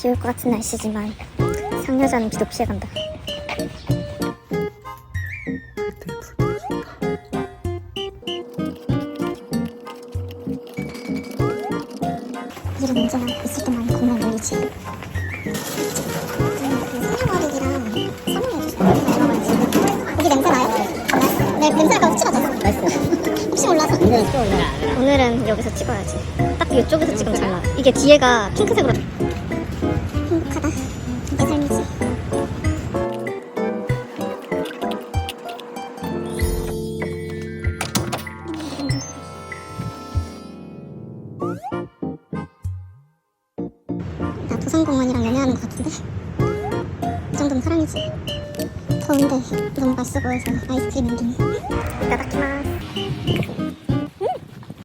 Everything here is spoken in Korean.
비올 것 같은 날씨지만 상여자는 비도 피해간다. 일은 언제나 있을 때만. 고기 냄새 나요? 네, 냄새. 혹시 몰라서. 오늘은 여기서 찍어야지. 딱 이쪽에서 찍으면 잘 나와. 이게 뒤에가 핑크색으로. 나 도산공원이랑 연애하는 것 같은데? 이 정도면 사랑이지. 더운데 너무 맛있어 보여서 아이스크림. 나다키마스.